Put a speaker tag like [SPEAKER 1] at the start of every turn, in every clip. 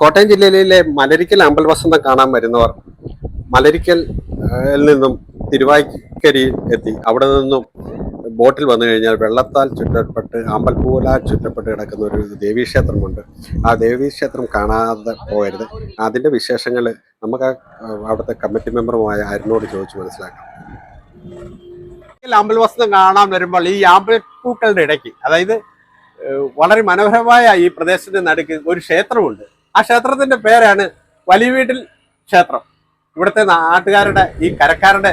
[SPEAKER 1] കോട്ടയം ജില്ലയിലെ മലരിക്കൽ അമ്പൽവസന്തം കാണാൻ വരുന്നവർ മലരിക്കൽ നിന്നും തിരുവായ്ക്കരി എത്തി. അവിടെ നിന്നും ബോട്ടിൽ വന്നു കഴിഞ്ഞാൽ വെള്ളത്താൽ ചുറ്റപ്പെട്ട് അമ്പൽപ്പൂലാൽ ചുറ്റപ്പെട്ട് കിടക്കുന്ന ഒരു ദേവീക്ഷേത്രമുണ്ട്. ആ ദേവീക്ഷേത്രം കാണാതെ പോകരുത് അതിന്റെ വിശേഷങ്ങൾ നമുക്ക് അവിടുത്തെ കമ്മിറ്റി മെമ്പറുമായ അരുണോട് ചോദിച്ച് മനസ്സിലാക്കാം. അമ്പൽവസന്തം കാണാൻ വരുമ്പോൾ ഈ അമ്പൽപ്പൂക്കളുടെ ഇടയ്ക്ക് അതായത് വളരെ മനോഹരമായ ഈ പ്രദേശത്തിന് നടുക്ക് ഒരു ക്ഷേത്രമുണ്ട്. ആ ക്ഷേത്രത്തിന്റെ പേരാണ് വലിയ വീട്ടിൽ ക്ഷേത്രം. ഇവിടുത്തെ നാട്ടുകാരുടെ ഈ കരക്കാരുടെ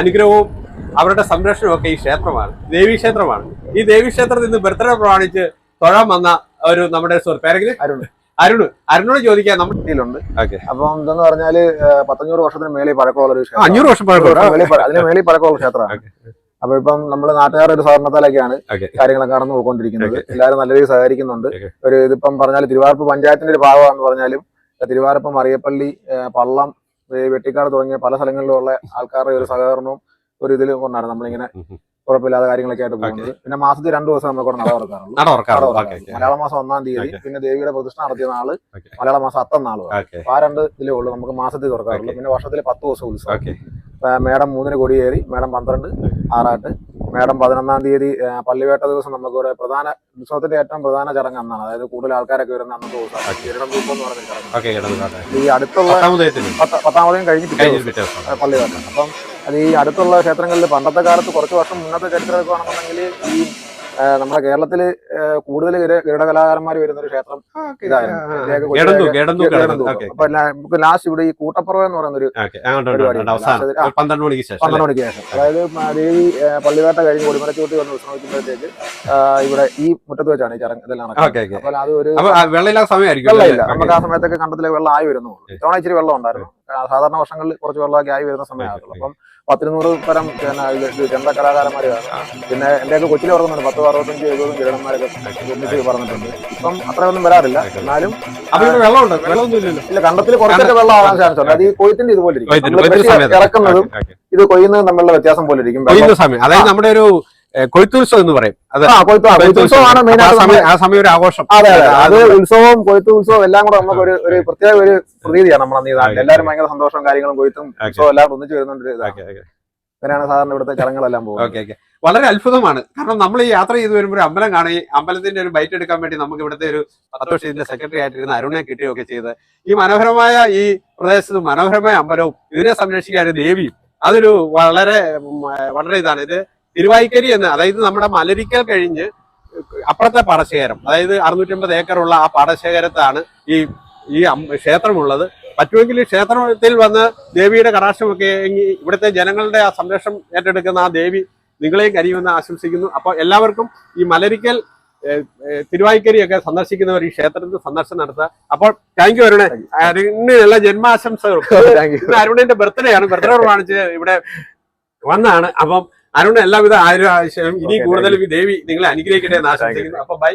[SPEAKER 1] അനുഗ്രഹവും അവരുടെ സംരക്ഷണവും ഒക്കെ ഈ ക്ഷേത്രമാണ്. ദേവീ ക്ഷേത്രമാണ്. ഈ ദേവീ ക്ഷേത്രത്തിൽ നിന്ന് ബർത്ത്ഡേ പ്രമാണിച്ച് തൊഴാൻ വന്ന ഒരു നമ്മുടെ സുഹൃത്ത് പേരെങ്കിലും
[SPEAKER 2] അരുൺ.
[SPEAKER 1] അരുണ്. അരുണോട് ചോദിക്കാൻ നമ്മൾ ഇതിലുണ്ട്.
[SPEAKER 2] അപ്പം ഇതെന്ന് പറഞ്ഞാൽ പത്തഞ്ഞൂറ് വർഷത്തിന് മേളിൽ പഴക്കമുള്ള ഒരു
[SPEAKER 1] അഞ്ഞൂറ് വർഷം
[SPEAKER 2] പഴക്കമുള്ള
[SPEAKER 1] പഴക്കം
[SPEAKER 2] അതിന് മേലെ പഴക്കമുള്ള ക്ഷേത്രമാണ്. അപ്പൊ ഇപ്പം നമ്മൾ നാട്ടുകാരുടെ ഒരു സഹകരണത്താലൊക്കെയാണ്. കാര്യങ്ങളൊക്കെ നടന്നു പോയിക്കൊണ്ടിരിക്കുന്നത്. എല്ലാവരും നല്ല രീതിയിൽ സഹകരിക്കുന്നുണ്ട്. ഒരു ഇതിപ്പം പറഞ്ഞാൽ തിരുവാർപ്പ് പഞ്ചായത്തിന്റെ ഒരു ഭാഗമാണെന്ന് പറഞ്ഞാലും തിരുവാർപ്പ് മറിയപ്പള്ളി പള്ളം വെട്ടിക്കാട് തുടങ്ങിയ പല സ്ഥലങ്ങളിലുള്ള ആൾക്കാരുടെ ഒരു സഹകരണവും ഒരു ഇതിൽ കൊണ്ടാണ് നമ്മളിങ്ങനെ കുഴപ്പമില്ലാതെ കാര്യങ്ങളൊക്കെ ആയിട്ട് പോകുന്നത്. പിന്നെ മാസത്തിൽ രണ്ടു ദിവസം നമ്മൾ കൂടെ നട തുറക്കാറുള്ളൂ. മലയാള മാസം ഒന്നാം തീയതി പിന്നെ ദേവിയുടെ പ്രതിഷ്ഠ നടത്തിയ
[SPEAKER 1] നാൾ.
[SPEAKER 2] മലയാള മാസം അത്തം നാളും ആ രണ്ട് ഇതിലേ ഉള്ളൂ നമുക്ക് മാസത്തിൽ തുറക്കാറുള്ളൂ. പിന്നെ വർഷത്തിൽ പത്ത് ദിവസം ഉത്സവം. മേടം മൂന്നിന് കൊടിയേറി മേഡം പന്ത്രണ്ട് ആറാട്ട്. മേഡം പതിനൊന്നാം തീയതി പള്ളിവേട്ട ദിവസം നമുക്ക് ഒരു പ്രധാന ഉത്സവത്തിന്റെ ഏറ്റവും പ്രധാന ചടങ്ങ് അന്നാണ്. അതായത് കൂടുതൽ ആൾക്കാരൊക്കെ വരുന്ന അന്നത്തെ ദിവസം ഈ അടുത്തുള്ള പത്താമതയും കഴിഞ്ഞ് പള്ളിവേട്ട. അപ്പം അത് ഈ അടുത്തുള്ള ക്ഷേത്രങ്ങളിൽ പണ്ടത്തെ കാലത്ത് കുറച്ച് വർഷം മുന്നത്തെ ചരിത്രമൊക്കെ ആണെന്നുണ്ടെങ്കിൽ ഈ നമ്മുടെ കേരളത്തിൽ കൂടുതൽ ഗരുഡ കലാകാരന്മാർ വരുന്ന ഒരു ക്ഷേത്രം ഇതായിരുന്നു അപ്പൊ നമുക്ക് ലാസ്റ്റ് ഇവിടെ ഈ കൂട്ടപ്പുറം എന്ന് പറയുന്ന ഒരു
[SPEAKER 1] ഓക്കെ. അങ്ങോട്ട് അവസാനം
[SPEAKER 2] ഉണ്ട്.
[SPEAKER 1] ഒരു പന്ത്രണ്ട് മണിക്ക് ശേഷം
[SPEAKER 2] പന്ത്രണ്ട് മണിക്ക് ശേഷം. അതായത് ദേവി പള്ളിവേട്ട കഴിഞ്ഞ് കൊടിമരച്ചൂട്ടി വന്ന് വിശ്രമിക്കുമ്പോഴത്തേക്ക് ഇവിടെ ഈ മുറ്റത്ത് വെച്ചാണ് ഈ ചടങ്ങ് ഇതെല്ലാം നടക്കുന്നത്. അപ്പോൾ അത് ഒരു
[SPEAKER 1] അപ്പൊ വെള്ളമില്ലാത്ത സമയമായിരിക്കും
[SPEAKER 2] വെള്ളമില്ല. നമുക്ക് ആ സമയത്തൊക്കെ കണ്ടത്തിലെ വെള്ളം ആയി വരുന്നു ഇത്തവണ ഇച്ചിരി വെള്ളം ഉണ്ടായിരുന്നു. സാധാരണ വർഷങ്ങളിൽ കുറച്ച് വെള്ളമൊക്കെ ആയി വരുന്ന സമയമാണല്ലോ അപ്പം പത്തിരുന്നൂറ് തരം പിന്നെ ചെണ്ട കലാകാരന്മാർ പിന്നെ എന്റെയൊക്കെ കൊച്ചിൽ ഓർക്കുന്നുണ്ട് പത്ത് അറുപത്തഞ്ച് എഴുപതും കിരണന്മാരൊക്കെ ഒന്നിച്ച് പറഞ്ഞിട്ടുണ്ട്. ഇപ്പം അത്രയൊന്നും വരാറില്ല. എന്നാലും ഇല്ല കണ്ടത്തിൽ കുറച്ചൊക്കെ വെള്ളം ആവാൻ ചാൻസ് ഉണ്ട്. അത് ഈ കൊയ്ത്തിന്റെ ഇതുപോലെ ഇരിക്കും. ഇറക്കുന്നതും. ഇത് കൊയ്യുന്നതും തമ്മിലുള്ള വ്യത്യാസം പോലെ ഇരിക്കും.
[SPEAKER 1] അതായത് നമ്മുടെ ഒരു കൊയ്ത്തുത്സവം എന്ന് പറയും. അത്
[SPEAKER 2] ആ
[SPEAKER 1] സമയം ഒരു ആഘോഷം.
[SPEAKER 2] അതെ അതെ. അത്
[SPEAKER 1] ഉത്സവം
[SPEAKER 2] ഉത്സവവും കൊയ്ത്ത് ഉത്സവവും എല്ലാം കൂടെ നമുക്ക് ഒരു ഒരു പ്രത്യേക ഒരു പ്രതീതിയാണ് നമ്മൾ ഈ നാട്ടിൽ. എല്ലാവരും ഭയങ്കര സന്തോഷവും കാര്യങ്ങളും കൊയ്ത്തും ഉത്സവം എല്ലാം ഒന്നിച്ചു വരുന്നുണ്ട്. അങ്ങനെയാണ് സാധാരണ ഇവിടുത്തെ ചടങ്ങുകളെല്ലാം പോകുന്നത്.
[SPEAKER 1] Okay okay. വളരെ അത്ഭുതമാണ്. കാരണം നമ്മൾ ഈ യാത്ര ചെയ്ത് വരുമ്പോൾ ഒരു അമ്പലം കാണി അമ്പലത്തിന്റെ ഒരു ബൈറ്റ് എടുക്കാൻ വേണ്ടി നമുക്ക് ഇവിടുത്തെ ഒരു പത്ത് വർഷം ഇതിന്റെ സെക്രട്ടറി ആയിട്ടിരുന്ന അരുണെ കിട്ടുകയൊക്കെ ചെയ്ത് ഈ മനോഹരമായ ഈ പ്രദേശത്ത് മനോഹരമായ അമ്പലവും ഇതിനെ സംരക്ഷിക്കാൻ ഒരു ദേവിയും അതൊരു വളരെ വളരെ ഇതാണ്. ഇത് തിരുവായിക്കരി എന്ന് അതായത് നമ്മുടെ മലരിക്കൽ കഴിഞ്ഞ് അപ്പുറത്തെ പാടശേഖരം അതായത് അറുന്നൂറ്റമ്പത് ഏക്കറുള്ള ആ പാടശേഖരത്താണ് ഈ ഈ ക്ഷേത്രമുള്ളത്. പറ്റുമെങ്കിൽ ഈ ക്ഷേത്രത്തിൽ വന്ന് ദേവിയുടെ കടാക്ഷമൊക്കെ ഇവിടുത്തെ ജനങ്ങളുടെ ആ സംരക്ഷണം ഏറ്റെടുക്കുന്ന ആ ദേവി നിങ്ങളെയും കരിയുമെന്ന് ആശംസിക്കുന്നു. അപ്പോൾ എല്ലാവർക്കും ഈ മലരിക്കൽ തിരുവായ്ക്കരിയൊക്കെ സന്ദർശിക്കുന്നവർ ഈ ക്ഷേത്രത്തിൽ സന്ദർശനം നടത്തുക. അപ്പോൾ താങ്ക് യു അരുണേ. അരുണിന് എല്ലാ ജന്മാശംസകളും.
[SPEAKER 2] താങ്ക് യു
[SPEAKER 1] ഇന്ന് അരുണിന്റെ ബർത്ത്ഡേ ആണ്. ബർത്ത്ഡേ പ്രമാണിച്ച് ഇവിടെ വന്നാണ്. അപ്പം അരുണ് എല്ലാവിധ ആയുരാശയം ഇനി കൂടുതൽ ദേവി നിങ്ങളെ അനുഗ്രഹിക്കട്ടെ എന്ന് ആശംസിക്കുന്നു. അപ്പൊ ബൈ